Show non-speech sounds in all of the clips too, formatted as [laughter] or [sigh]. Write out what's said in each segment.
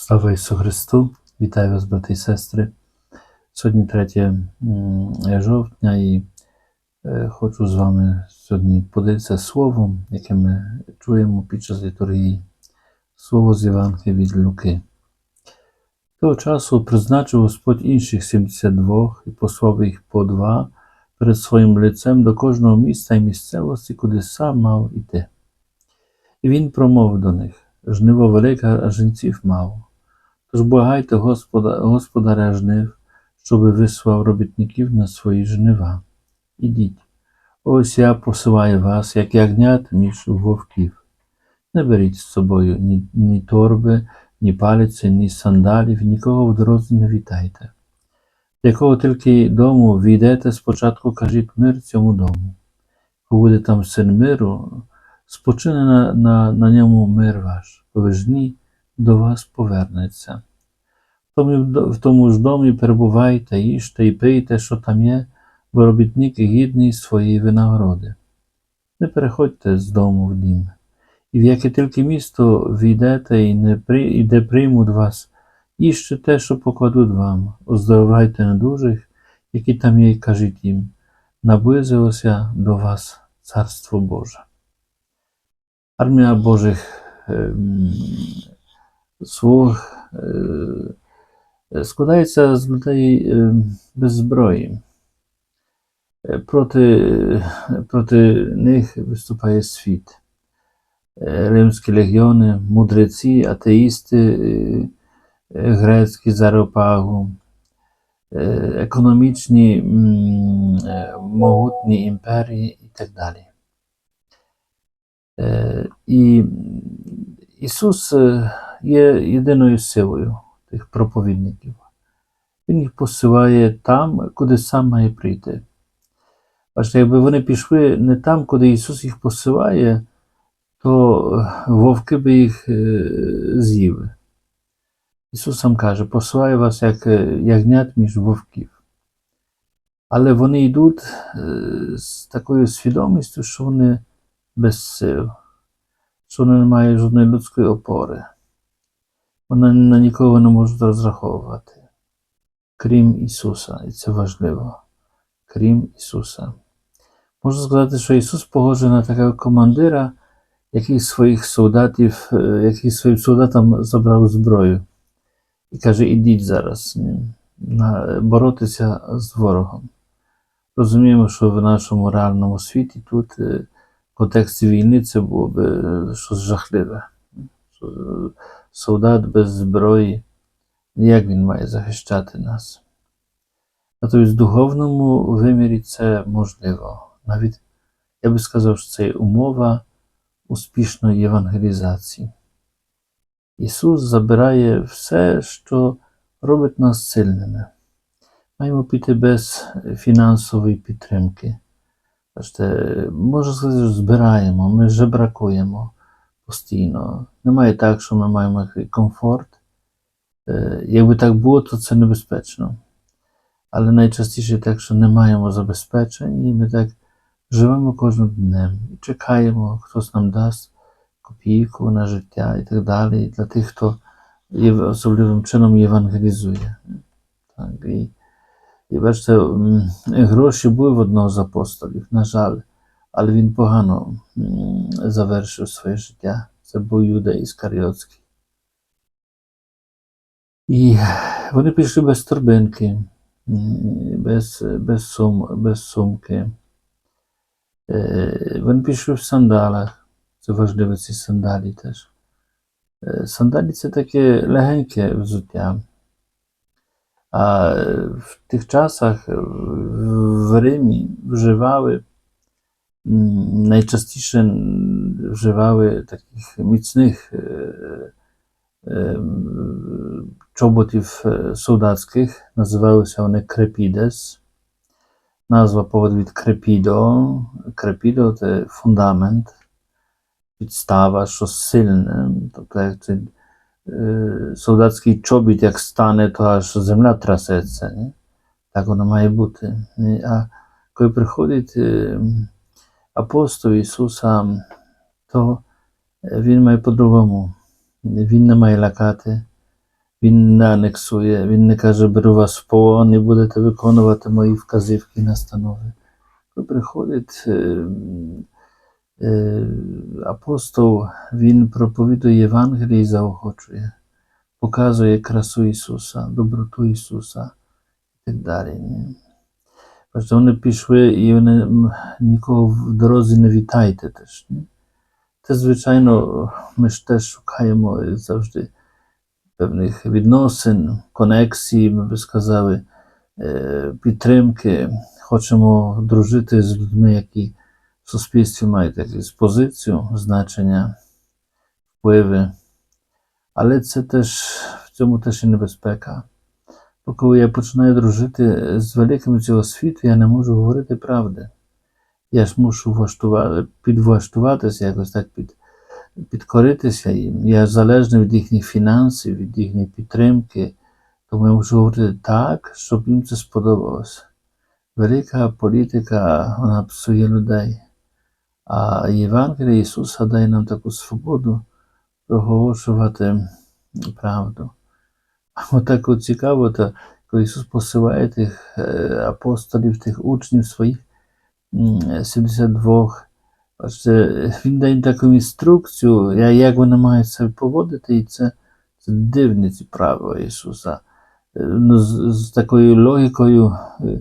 Слава Ісусу Христу! Вітаю вас, брати і сестри. Сьогодні 3 жовтня і е, хочу з вами сьогодні поділитися словом, яке ми чуємо під час літургії. Слово з Євангелія від Луки. Того часу призначив Господь інших 72 і послав їх по два перед своїм лицем до кожного міста і місцевості, куди сам мав іти. І він промовив до них: жниво велике, а жінців мало. Тож благайте Господа, Господаря жнив, щоби вислав робітників на свої жнива. Ідіть. Ось я посилаю вас, як ягнят між вовків. Не беріть з собою ні, ні торби, ні палиці, ні сандалів, нікого в дорозі не вітайте. Якого тільки дому війдете, спочатку кажіть мир цьому дому. Коли буде там син миру, спочине на, на, на ньому мир ваш, повижні до вас повернеться. В тому, ж домі перебувайте, їжте і пийте, що там є, бо робітник гідний своєї винагороди. Не переходьте з дому в дім. І в яке тільки місто війдете і, не при, і де приймуть вас, їжте те, що покладуть вам, оздоровляйте недужих, які там є, і кажіть їм, наблизилося до вас Царство Боже. Армія Божих ем, слуг е, складається з людей е, без зброї. Е, Проти, проти них виступає світ. Римські легіони, мудреці, атеїсти, грецькі заропагу, економічні могутні імперії і так далі. І Ісус є єдиною силою тих проповідників. Він їх посилає там, куди сам має прийти. Бачите, якби вони пішли не там, куди Ісус їх посилає, то е, вовки би їх е, з'їли. Ісус сам каже, посилаю вас як е, ягнят між вовків. Але вони йдуть з такою свідомістю, що вони без сил, що вони не мають жодної людської опори. Вони на нікого не можуть розраховувати, крім Ісуса, і це важливо, крім Ісуса. Можна сказати, що Ісус похожий на такого командира, який своїх солдатів, е, який своїм солдатам забрав зброю і каже: ідіть зараз боротися з ворогом. Розуміємо, що в нашому реальному світі тут е, в контексті війни це було б е, щось жахливе. Солдат без зброї, як він має захищати нас? Натомість в духовному вимірі це можливо. Навіть я би сказав, що це є умова успішної євангелізації. Ісус забирає все, що робить нас сильними. Маємо піти без фінансової підтримки. Можна сказати, що збираємо, ми жебракуємо постійно. Немає так, що ми маємо який комфорт. Е, Якби так було, то це небезпечно. Але найчастіше так, що не маємо забезпечень, і ми так живемо кожним днем і чекаємо, хтось нам дасть копійку на життя і так далі. І для тих, хто є особливим чином євангелізує. Так, і, і бачите, м, гроші були в одного з апостолів, на жаль, але він погано завершив своє життя. Це був Юда Іскаріотський. І вони пішли без торбинки, без, без, сум, без сумки. Е, Вони пішли в сандалах. Це важливо, ці сандалі теж. Е, Сандалі це таке легеньке взуття. А е, в тих часах в Римі вживали, м, найчастіше м, вживали таких міцних е, е, м, чоботів е, солдатських, називалися вони крепідес. Назва повод від крепідо. Крепідо це фундамент, підстава, що сильне. Тобто, як цей е, солдатський чобіт, як стане, то аж земля трясеться. Не? Так воно має бути. Не? А коли приходить е, апостол Ісуса, то він має по-другому. Він не має лякати, Він не анексує, він не каже, беру вас в полон і будете виконувати мої вказівки і настанови. Коли приходить е, е, апостол, він проповідує Євангеліє і заохочує, показує красу Ісуса, доброту Ісуса і так далі. Бачите, вони пішли і вони нікого в дорозі не вітайте теж. Ні? Це, звичайно, ми ж теж шукаємо завжди певних відносин, конексій, ми би сказали, е, підтримки. Хочемо дружити з людьми, які в суспільстві мають якусь позицію, значення, впливи. Але це теж в цьому теж і небезпека. Бо коли я починаю дружити з великими цього світу, я не можу говорити правди. Я ж мушу влаштувати, підвлаштуватися, якось так під, підкоритися їм. Я залежний від їхніх фінансів, від їхньої підтримки. Тому я мушу говорити так, щоб їм це сподобалося. Велика політика, вона псує людей. А Євангелія Ісуса дає нам таку свободу проголошувати правду. [laughs] Отак от цікаво, то, коли Ісус посилає тих е, апостолів, тих учнів своїх, 72, бачите, Він дає таку інструкцію, як вони мають себе поводити, і це, це дивні ці правила Ісуса. Е, Ну, з, з такою логікою е,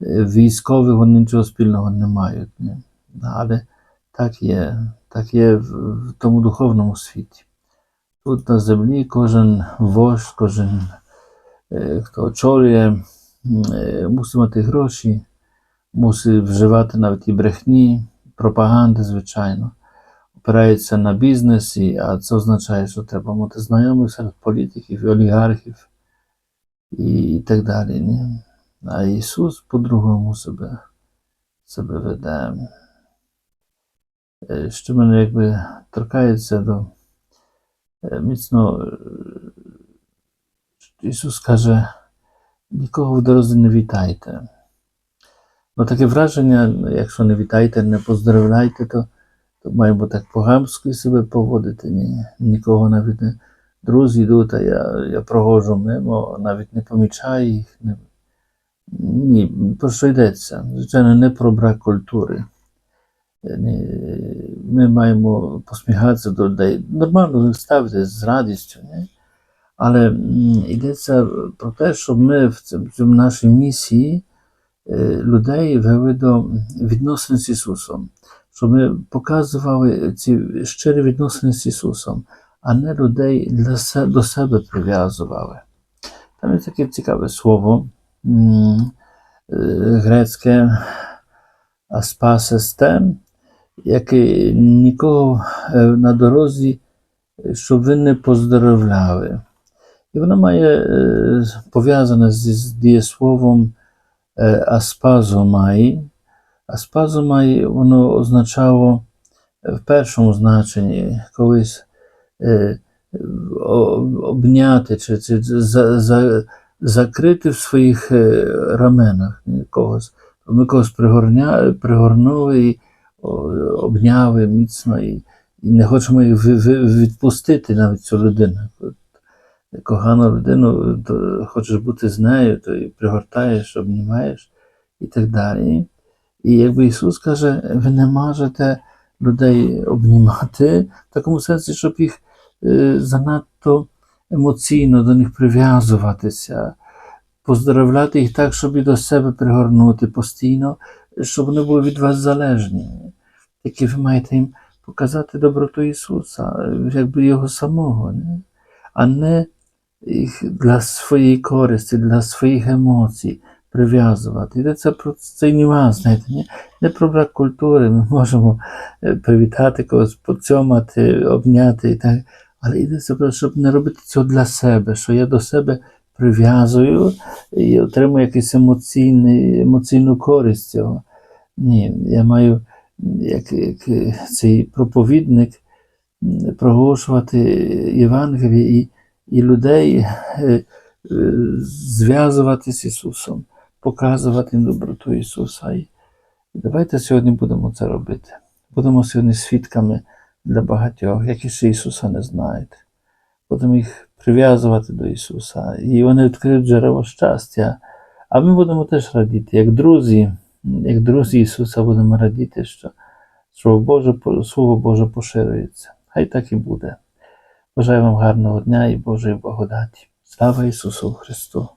військових вони нічого спільного не мають. Ні? Але так є, так є в тому духовному світі. Тут на землі кожен вождь, кожен, е, хто очолює, е, мусить мати гроші, мусить вживати навіть і брехні, пропаганди, звичайно. Опирається на бізнесі, а це означає, що треба мати знайомих серед політиків, олігархів і так далі. Ні? А Ісус по-другому себе, себе веде. Е, Що мене якби торкається до міцно. Ісус каже, нікого в дорозі не вітайте. Бо таке враження, якщо не вітаєте, не поздравляйте, то, то маємо так по-гамськи себе поводити. Ні, нікого навіть не. Друзі йдуть, а я, я проходжу мимо, навіть не помічаю їх. Не... Ні, про що йдеться? Звичайно, не про брак культури. Е, Ми маємо посміхатися до людей, нормально ставитися з радістю. Ні? Але йдеться про те, щоб ми в цьому, нашій місії е, людей вели до відносин з Ісусом, щоб ми показували ці щирі відносини з Ісусом, а не людей для се, до себе прив'язували. Там є таке цікаве слово е, грецьке аспасесте, яке нікого е, на дорозі, щоб ви не поздоровляли. І воно має е, пов'язане з, дієсловом е, аспазомай. Аспазомай воно означало в першому значенні колись обняти чи, чи за, за, закрити в своїх раменах когось. Ми когось пригорнули і обняли міцно і, не хочемо ви- відпустити навіть цю людину. Кохану людину, то хочеш бути з нею, то і пригортаєш, обнімаєш і так далі. І якби Ісус каже, ви не можете людей обнімати в такому сенсі, щоб їх е, занадто емоційно до них прив'язуватися, поздоровляти їх так, щоб і до себе пригорнути постійно, щоб вони були від вас залежні. Тільки ви маєте їм показати доброту Ісуса, якби Його самого, не? а не їх для своєї користі, для своїх емоцій прив'язувати. Йдеться про цей нюанс, знаєте, не, не про брак культури. Ми можемо е, привітати когось, поцьомати, обняти і так. Але йдеться про те, щоб не робити цього для себе, що я до себе прив'язую і отримую якусь емоційну користь цього. Ні, я маю, як, як е, цей проповідник, проголошувати Євангеліє і, і людей е, е, зв'язувати з Ісусом, показувати їм доброту Ісуса. І давайте сьогодні будемо це робити. Будемо сьогодні свідками для багатьох, які ще Ісуса не знають. Будемо їх прив'язувати до Ісуса, і вони відкриють джерело щастя. А ми будемо теж радіти, як друзі, як друзі Ісуса будемо радіти, що Слово Боже, Слово Боже поширюється. Хай так і буде. Бажаю вам гарного дня і Божої благодаті. Слава Ісусу Христу!